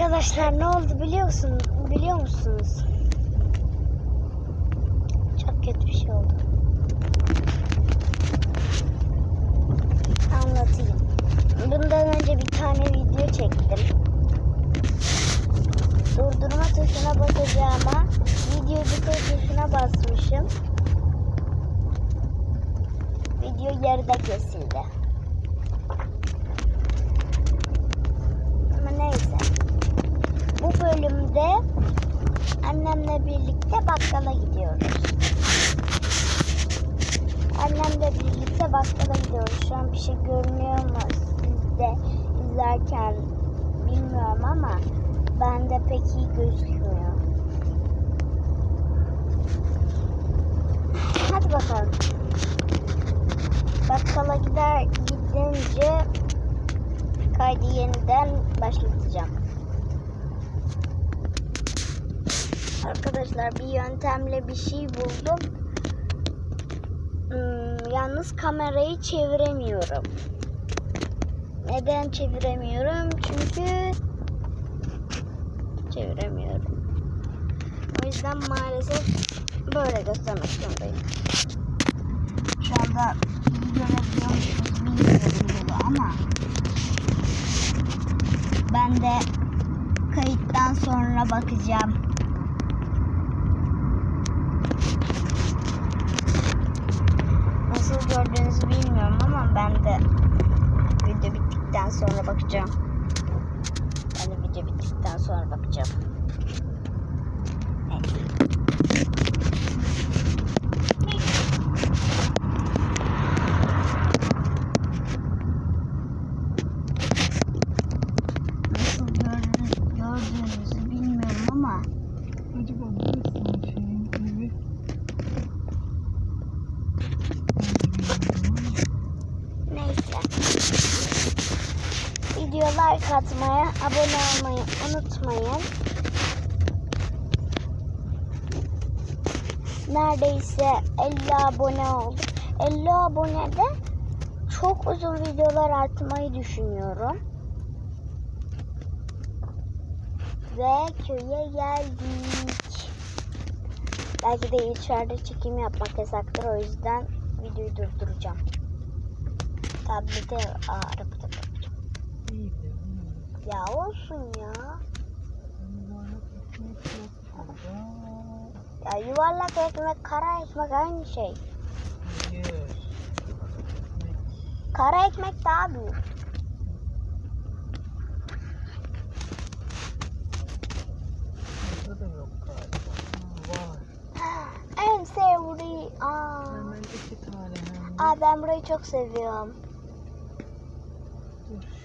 Arkadaşlar ne oldu biliyor musun? Biliyor musunuz? Çok kötü bir şey oldu. Anlatayım. Bundan önce bir tane video çektim. Durdurma tuşuna basacağıma video bitir tuşuna basmışım. Video yarıda kesildi. Ama neyse. Bölümde annemle birlikte bakkala gidiyoruz. Annemle birlikte bakkala gidiyoruz. Şu an bir şey görünüyor mu sizde izlerken bilmiyorum ama bende pek iyi gözükmüyor. Hadi bakalım. Bakkala gider gidince kaydı yeniden başlatacağım. Arkadaşlar bir yöntemle bir şey buldum. Hmm, yalnız kamerayı çeviremiyorum. Neden çeviremiyorum? Çünkü çeviremiyorum. O yüzden maalesef böyle göstermek zorundayım. Şu anda görebiliyor musunuz bilmiyorum bunu ama ben de kayıttan sonra bakacağım. Gördüğünüzü bilmiyorum ama ben de video bittikten sonra bakacağım. Ben de video bittikten sonra bakacağım. Evet. Nasıl gördüğünüz, gördüğünüzü bilmiyorum ama Acaba neresi şeyin evi? neyse. Video like atmaya, abone olmayı unutmayın. Neredeyse 50 abone olduk. 50 abonede çok uzun videolar atmayı düşünüyorum. Ve köye geldik. Belki de içeride çekim yapmak yasaktır. O yüzden videoyu durduracağım. Tablete arabada bakacağım. İyi de. hmm, Ya olsun ya. yuvarlak ekmek yok burada. Ya yuvarlak ekmek, kara ekmek aynı şey. Hayır. Ekmek Kara ekmek daha büyük. burada da yok galiba. Ha, var. En sevdiğim. Aa. Hemen iki tane hem de. Aa ben burayı çok seviyorum.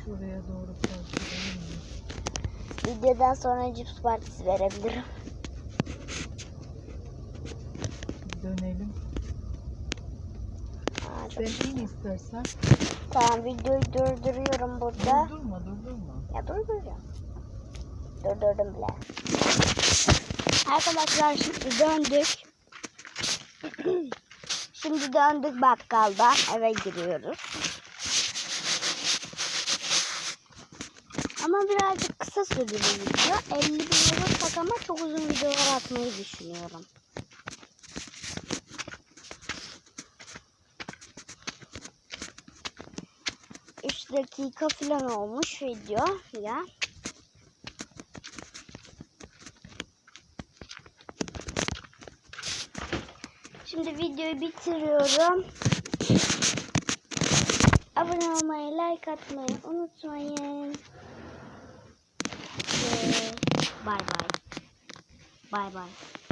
Şuraya doğru mı? Videodan sonra cips partisi verebilirim. Dönelim. Aa, çok... Sen in istersen. Tamam videoyu durduruyorum burada. Durdurma durdurma. Ya durduracağım. Durdurdum bile. Arkadaşlar şimdi döndük. şimdi döndük bakkaldan eve giriyoruz. Ama birazcık kısa sürdü video. 50 bin olursak ama çok uzun videolar atmayı düşünüyorum. Üç dakika falan olmuş video ya. Şimdi videoyu bitiriyorum. Abone olmayı, like atmayı unutmayın. Bay bay. Bay bay.